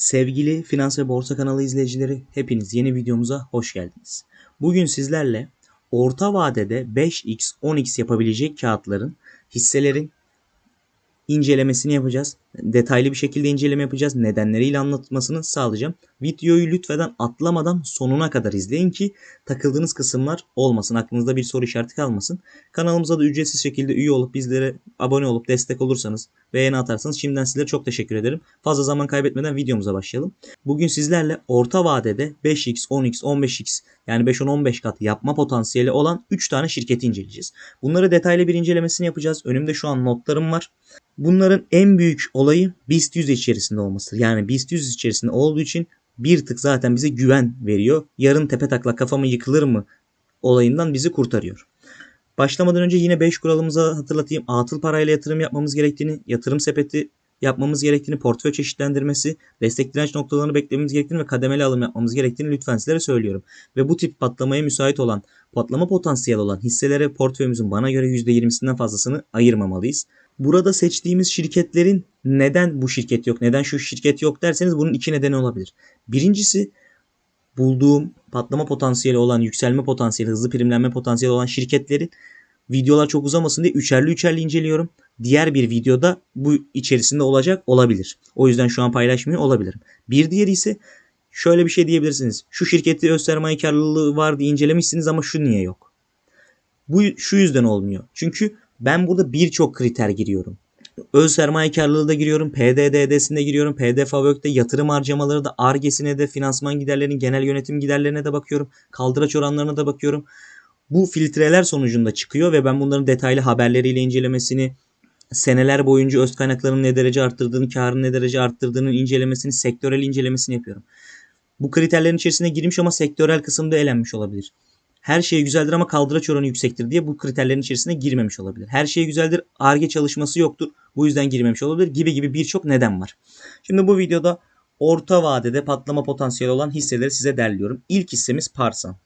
Sevgili Finans ve Borsa kanalı izleyicileri hepiniz yeni videomuza hoş geldiniz. Bugün sizlerle orta vadede 5x 10x yapabilecek kağıtların hisselerin incelemesini yapacağız. Detaylı bir şekilde inceleme yapacağız. Nedenleriyle anlatmasını sağlayacağım. Videoyu lütfen atlamadan sonuna kadar izleyin ki takıldığınız kısımlar olmasın. Aklınızda bir soru işareti kalmasın. Kanalımıza da ücretsiz şekilde üye olup bizlere abone olup destek olursanız beğeni atarsanız şimdiden sizlere çok teşekkür ederim. Fazla zaman kaybetmeden videomuza başlayalım. Bugün sizlerle orta vadede 5x, 10x, 15x yani 5-10-15 kat yapma potansiyeli olan 3 tane şirketi inceleyeceğiz. Bunları detaylı bir incelemesini yapacağız. Önümde şu an notlarım var. Bunların en büyük olayı BIST 100 içerisinde olması. Yani BIST 100 içerisinde olduğu için bir tık zaten bize güven veriyor. Yarın tepe takla kafamı yıkılır mı olayından bizi kurtarıyor. Başlamadan önce yine 5 kuralımızı hatırlatayım. Atıl parayla yatırım yapmamız gerektiğini, yatırım sepeti yapmamız gerektiğini, portföy çeşitlendirmesi, destek direnç noktalarını beklememiz gerektiğini ve kademeli alım yapmamız gerektiğini lütfen sizlere söylüyorum. Ve bu tip patlamaya müsait olan, patlama potansiyeli olan hisselere portföyümüzün bana göre %20'sinden fazlasını ayırmamalıyız. Burada seçtiğimiz şirketlerin neden bu şirket yok, neden şu şirket yok derseniz bunun iki nedeni olabilir. Birincisi bulduğum patlama potansiyeli olan, yükselme potansiyeli, hızlı primlenme potansiyeli olan şirketlerin videolar çok uzamasın diye üçerli üçerli inceliyorum. Diğer bir videoda bu içerisinde olacak olabilir. O yüzden şu an paylaşmıyor olabilirim. Bir diğeri ise şöyle bir şey diyebilirsiniz. Şu şirketi öz sermaye karlılığı var diye incelemişsiniz ama şu niye yok? Bu şu yüzden olmuyor. Çünkü ben burada birçok kriter giriyorum. Öz sermaye karlılığı da giriyorum. PDD'sine giriyorum. PDFAVÖK'te yatırım harcamaları da ARGE'sine de finansman giderlerinin genel yönetim giderlerine de bakıyorum. Kaldıraç oranlarına da bakıyorum. Bu filtreler sonucunda çıkıyor ve ben bunların detaylı haberleriyle incelemesini, seneler boyunca öz kaynaklarının ne derece arttırdığını, karını ne derece arttırdığının incelemesini, sektörel incelemesini yapıyorum. Bu kriterlerin içerisine girmiş ama sektörel kısımda elenmiş olabilir her şey güzeldir ama kaldıraç oranı yüksektir diye bu kriterlerin içerisine girmemiş olabilir. Her şey güzeldir, ARGE çalışması yoktur. Bu yüzden girmemiş olabilir gibi gibi birçok neden var. Şimdi bu videoda orta vadede patlama potansiyeli olan hisseleri size derliyorum. İlk hissemiz Parsan.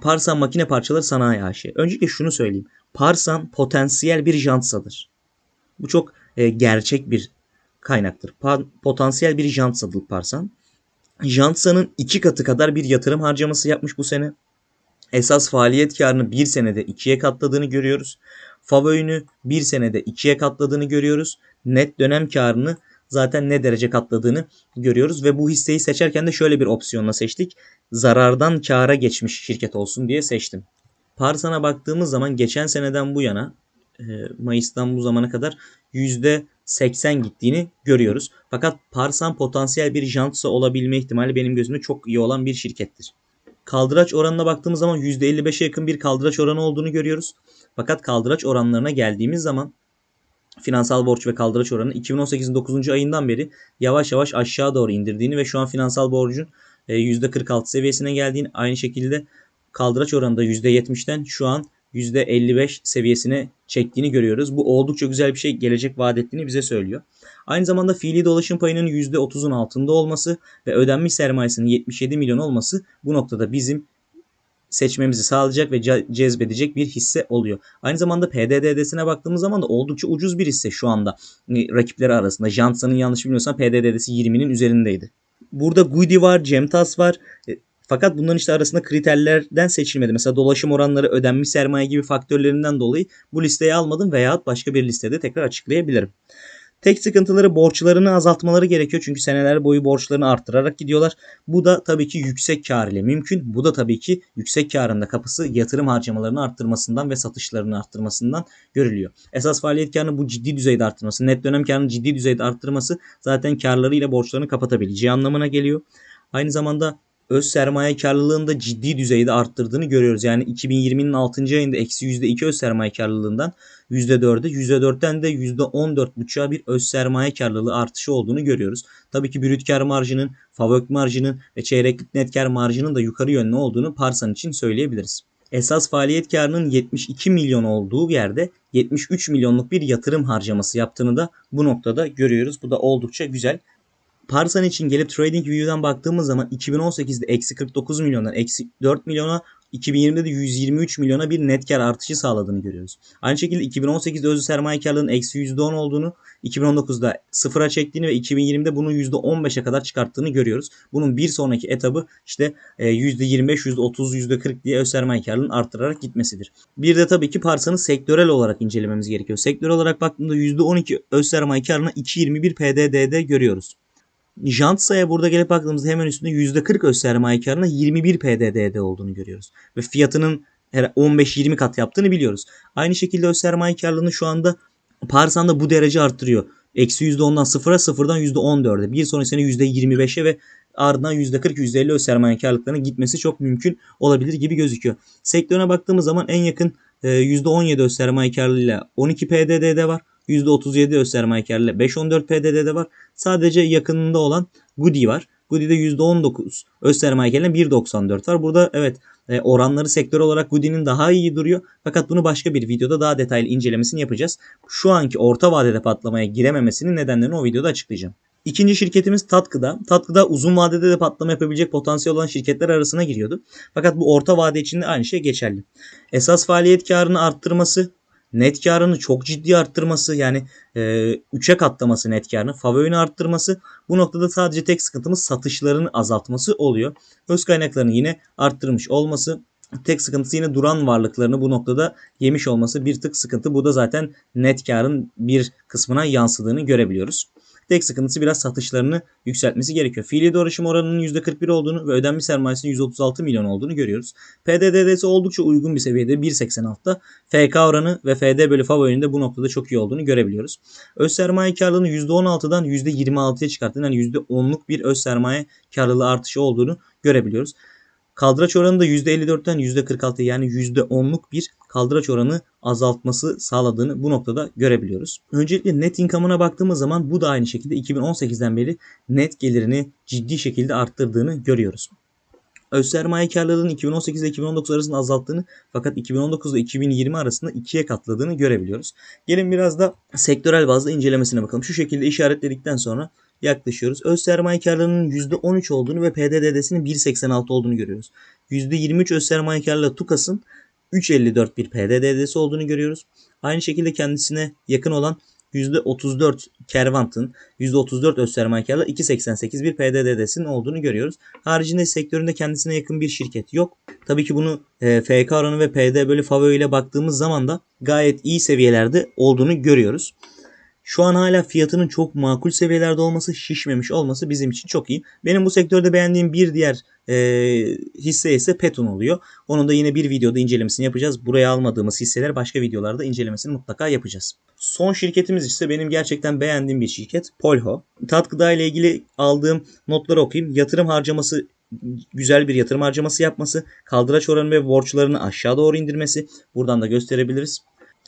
Parsan Makine Parçaları Sanayi AŞ. Öncelikle şunu söyleyeyim. Parsan potansiyel bir jantsadır. Bu çok e, gerçek bir kaynaktır. Pa- potansiyel bir jantsadır Parsan. Jantsa'nın iki katı kadar bir yatırım harcaması yapmış bu sene esas faaliyet karını bir senede ikiye katladığını görüyoruz. Favoyunu bir senede ikiye katladığını görüyoruz. Net dönem karını zaten ne derece katladığını görüyoruz ve bu hisseyi seçerken de şöyle bir opsiyonla seçtik. Zarardan kara geçmiş şirket olsun diye seçtim. Parsan'a baktığımız zaman geçen seneden bu yana e, Mayıs'tan bu zamana kadar %80 gittiğini görüyoruz. Fakat Parsan potansiyel bir jantsa olabilme ihtimali benim gözümde çok iyi olan bir şirkettir. Kaldıraç oranına baktığımız zaman %55'e yakın bir kaldıraç oranı olduğunu görüyoruz. Fakat kaldıraç oranlarına geldiğimiz zaman finansal borç ve kaldıraç oranı 2018'in 9. ayından beri yavaş yavaş aşağı doğru indirdiğini ve şu an finansal borcun %46 e, seviyesine geldiğini aynı şekilde kaldıraç oranı da %70'ten şu an %55 seviyesine çektiğini görüyoruz. Bu oldukça güzel bir şey gelecek vaat ettiğini bize söylüyor. Aynı zamanda fiili dolaşım payının %30'un altında olması ve ödenmiş sermayesinin 77 milyon olması bu noktada bizim seçmemizi sağlayacak ve cezbedecek bir hisse oluyor. Aynı zamanda PDD'sine baktığımız zaman da oldukça ucuz bir hisse şu anda e, rakipleri arasında. Jantsa'nın yanlış bilmiyorsam PDD'si 20'nin üzerindeydi. Burada Gudi var, Cemtas var. E, fakat bunların işte arasında kriterlerden seçilmedi. Mesela dolaşım oranları, ödenmiş sermaye gibi faktörlerinden dolayı bu listeye almadım veya başka bir listede tekrar açıklayabilirim. Tek sıkıntıları borçlarını azaltmaları gerekiyor. Çünkü seneler boyu borçlarını arttırarak gidiyorlar. Bu da tabii ki yüksek kar ile mümkün. Bu da tabii ki yüksek karın da kapısı yatırım harcamalarını arttırmasından ve satışlarını arttırmasından görülüyor. Esas faaliyet karını bu ciddi düzeyde arttırması, net dönem karını ciddi düzeyde arttırması zaten karlarıyla borçlarını kapatabileceği anlamına geliyor. Aynı zamanda öz sermaye karlılığını da ciddi düzeyde arttırdığını görüyoruz. Yani 2020'nin 6. ayında eksi %2 öz sermaye karlılığından %4'e %4'ten de %14,5'a bir öz sermaye karlılığı artışı olduğunu görüyoruz. Tabii ki brüt kar marjının, favök marjının ve çeyreklik net kar marjının da yukarı yönlü olduğunu Parsan için söyleyebiliriz. Esas faaliyet karının 72 milyon olduğu yerde 73 milyonluk bir yatırım harcaması yaptığını da bu noktada görüyoruz. Bu da oldukça güzel. Parsan için gelip Trading View'dan baktığımız zaman 2018'de eksi 49 milyondan eksi 4 milyona 2020'de de 123 milyona bir net kar artışı sağladığını görüyoruz. Aynı şekilde 2018'de özlü sermaye karlılığının eksi %10 olduğunu, 2019'da sıfıra çektiğini ve 2020'de bunu %15'e kadar çıkarttığını görüyoruz. Bunun bir sonraki etabı işte %25, %30, %40 diye öz sermaye karlılığını arttırarak gitmesidir. Bir de tabii ki parsanı sektörel olarak incelememiz gerekiyor. Sektör olarak baktığımda %12 öz sermaye karlılığına 2.21 PDD'de görüyoruz. Jantsa'ya burada gelip baktığımızda hemen üstünde %40 öz sermaye karına 21 PDD'de olduğunu görüyoruz. Ve fiyatının 15-20 kat yaptığını biliyoruz. Aynı şekilde öz sermaye karlılığını şu anda Parsan da bu derece arttırıyor. Eksi %10'dan 0'a 0'dan %14'e. Bir sonraki sene %25'e ve ardından %40 %50 öz sermaye karlılıklarına gitmesi çok mümkün olabilir gibi gözüküyor. Sektörüne baktığımız zaman en yakın %17 öz sermaye karlılığıyla 12 PDD'de var. %37 öz sermaye karlılığı 5-14 PDD'de var. Sadece yakınında olan Goody var. Goody'de %19 öz sermaye karlılığıyla 1.94 var. Burada evet e, oranları sektör olarak Goody'nin daha iyi duruyor. Fakat bunu başka bir videoda daha detaylı incelemesini yapacağız. Şu anki orta vadede patlamaya girememesinin nedenlerini o videoda açıklayacağım. İkinci şirketimiz Tatkı'da. Tatkı'da uzun vadede de patlama yapabilecek potansiyel olan şirketler arasına giriyordu. Fakat bu orta vade için de aynı şey geçerli. Esas faaliyet karını arttırması, net karını çok ciddi arttırması yani e, 3'e katlaması net karını, favorini arttırması bu noktada sadece tek sıkıntımız satışlarını azaltması oluyor. Öz kaynaklarını yine arttırmış olması Tek sıkıntısı yine duran varlıklarını bu noktada yemiş olması bir tık sıkıntı. Bu da zaten net karın bir kısmına yansıdığını görebiliyoruz. Tek sıkıntısı biraz satışlarını yükseltmesi gerekiyor. Fiili dolaşım oranının %41 olduğunu ve ödenmiş sermayesinin 136 milyon olduğunu görüyoruz. PDD'si oldukça uygun bir seviyede 1.86'da. FK oranı ve FD bölü favorinin de bu noktada çok iyi olduğunu görebiliyoruz. Öz sermaye karlılığını %16'dan %26'ya çıkarttığını yani %10'luk bir öz sermaye karlılığı artışı olduğunu görebiliyoruz. Kaldıraç oranı da %54'ten %46 yani %10'luk bir kaldıraç oranı azaltması sağladığını bu noktada görebiliyoruz. Öncelikle net income'ına baktığımız zaman bu da aynı şekilde 2018'den beri net gelirini ciddi şekilde arttırdığını görüyoruz. Öz sermaye karlılığının 2018 ile 2019 arasında azalttığını fakat 2019 ile 2020 arasında ikiye katladığını görebiliyoruz. Gelin biraz da sektörel bazda incelemesine bakalım. Şu şekilde işaretledikten sonra yaklaşıyoruz. Öz sermaye karlılığının %13 olduğunu ve PDD'sinin 1.86 olduğunu görüyoruz. %23 öz sermaye karlılığı TUKAS'ın 3.54 bir PDD'si olduğunu görüyoruz. Aynı şekilde kendisine yakın olan %34 Kervant'ın %34 öz sermaye karlılığı 2.88 bir PDD'sinin olduğunu görüyoruz. Haricinde sektöründe kendisine yakın bir şirket yok. Tabii ki bunu e, FK oranı ve PD bölü FAVÖ ile baktığımız zaman da gayet iyi seviyelerde olduğunu görüyoruz. Şu an hala fiyatının çok makul seviyelerde olması, şişmemiş olması bizim için çok iyi. Benim bu sektörde beğendiğim bir diğer e, hisse ise Petun oluyor. Onun da yine bir videoda incelemesini yapacağız. Buraya almadığımız hisseler başka videolarda incelemesini mutlaka yapacağız. Son şirketimiz ise benim gerçekten beğendiğim bir şirket Polho. Tat gıda ile ilgili aldığım notları okuyayım. Yatırım harcaması güzel bir yatırım harcaması yapması, kaldıraç oranı ve borçlarını aşağı doğru indirmesi. Buradan da gösterebiliriz.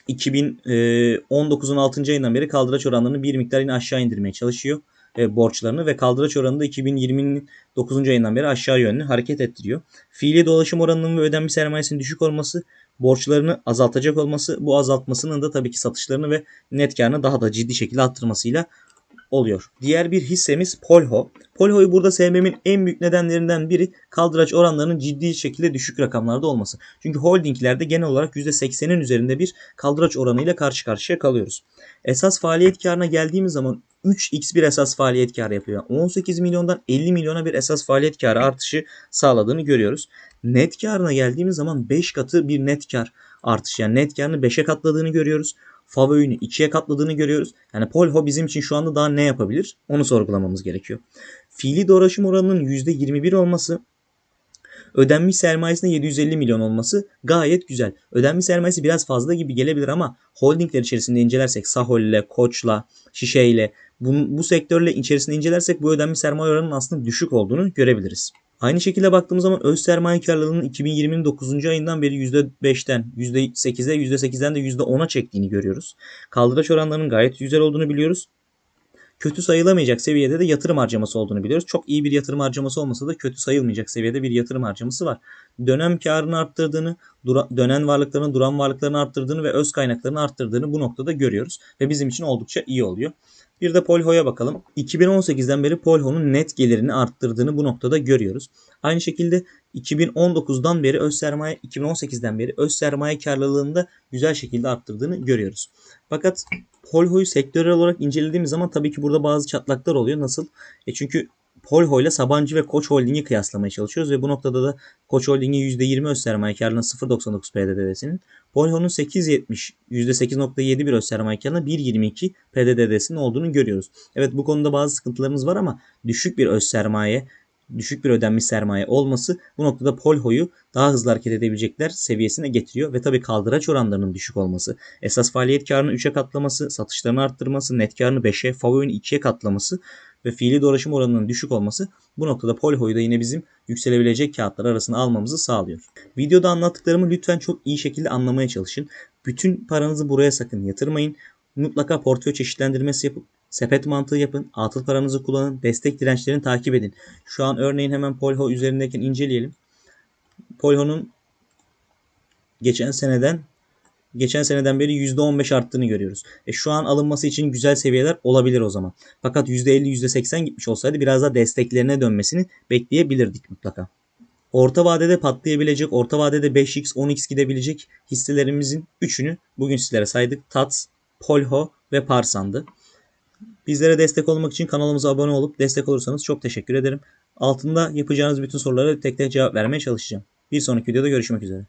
2019'un 6. ayından beri kaldıraç oranlarını bir miktar yine aşağı indirmeye çalışıyor e, borçlarını ve kaldıraç oranını da 2020'nin 9. ayından beri aşağı yönlü hareket ettiriyor. Fiili dolaşım oranının ve ödenmiş sermayesinin düşük olması borçlarını azaltacak olması bu azaltmasının da tabii ki satışlarını ve net karını daha da ciddi şekilde arttırmasıyla oluyor. Diğer bir hissemiz Polho. Polho'yu burada sevmemin en büyük nedenlerinden biri kaldıraç oranlarının ciddi şekilde düşük rakamlarda olması. Çünkü holdinglerde genel olarak %80'in üzerinde bir kaldıraç oranıyla karşı karşıya kalıyoruz. Esas faaliyet karına geldiğimiz zaman 3x bir esas faaliyet karı yapıyor. 18 milyondan 50 milyona bir esas faaliyet karı artışı sağladığını görüyoruz. Net karına geldiğimiz zaman 5 katı bir net kar artışı. Yani net karını 5'e katladığını görüyoruz. Favö'ünü ikiye katladığını görüyoruz. Yani Polho bizim için şu anda daha ne yapabilir? Onu sorgulamamız gerekiyor. Fiili dolaşım oranının %21 olması ödenmiş sermayesinde 750 milyon olması gayet güzel. Ödenmiş sermayesi biraz fazla gibi gelebilir ama holdingler içerisinde incelersek Sahol'le, Koç'la, Şişe'yle bu, bu sektörle içerisinde incelersek bu ödenmiş sermaye oranının aslında düşük olduğunu görebiliriz. Aynı şekilde baktığımız zaman öz sermaye karlılığının 2020'nin 9. ayından beri %5'ten %8'e %8'den de %10'a çektiğini görüyoruz. Kaldıraç oranlarının gayet güzel olduğunu biliyoruz. Kötü sayılamayacak seviyede de yatırım harcaması olduğunu biliyoruz. Çok iyi bir yatırım harcaması olmasa da kötü sayılmayacak seviyede bir yatırım harcaması var. Dönem karını arttırdığını, dönen varlıklarını, duran varlıklarını arttırdığını ve öz kaynaklarını arttırdığını bu noktada görüyoruz. Ve bizim için oldukça iyi oluyor. Bir de Polho'ya bakalım. 2018'den beri Polho'nun net gelirini arttırdığını bu noktada görüyoruz. Aynı şekilde 2019'dan beri öz sermaye 2018'den beri öz sermaye karlılığını da güzel şekilde arttırdığını görüyoruz. Fakat Polho'yu sektörel olarak incelediğimiz zaman tabii ki burada bazı çatlaklar oluyor. Nasıl? E çünkü Polho ile Sabancı ve Koç Holding'i kıyaslamaya çalışıyoruz ve bu noktada da Koç Holding'in %20 öz sermaye karlılığının 0.99 PDD'sinin Polho'nun 8.70 %8.7 bir sermaye karlılığına 1.22 PDD'sinin olduğunu görüyoruz. Evet bu konuda bazı sıkıntılarımız var ama düşük bir öz sermaye düşük bir ödenmiş sermaye olması bu noktada Polho'yu daha hızlı hareket edebilecekler seviyesine getiriyor ve tabii kaldıraç oranlarının düşük olması, esas faaliyet karını 3'e katlaması, satışlarını arttırması, net karını 5'e, FAVÖ'nü 2'ye katlaması ve fiili dolaşım oranının düşük olması bu noktada Polho'yu da yine bizim yükselebilecek kağıtlar arasına almamızı sağlıyor. Videoda anlattıklarımı lütfen çok iyi şekilde anlamaya çalışın. Bütün paranızı buraya sakın yatırmayın. Mutlaka portföy çeşitlendirmesi yapıp sepet mantığı yapın. Atıl paranızı kullanın. Destek dirençlerini takip edin. Şu an örneğin hemen Polho üzerindeyken inceleyelim. Polho'nun geçen seneden geçen seneden beri %15 arttığını görüyoruz. E şu an alınması için güzel seviyeler olabilir o zaman. Fakat %50 %80 gitmiş olsaydı biraz daha desteklerine dönmesini bekleyebilirdik mutlaka. Orta vadede patlayabilecek, orta vadede 5x, 10x gidebilecek hisselerimizin 3'ünü bugün sizlere saydık. TATS, Polho ve Parsan'dı. Bizlere destek olmak için kanalımıza abone olup destek olursanız çok teşekkür ederim. Altında yapacağınız bütün sorulara tek tek cevap vermeye çalışacağım. Bir sonraki videoda görüşmek üzere.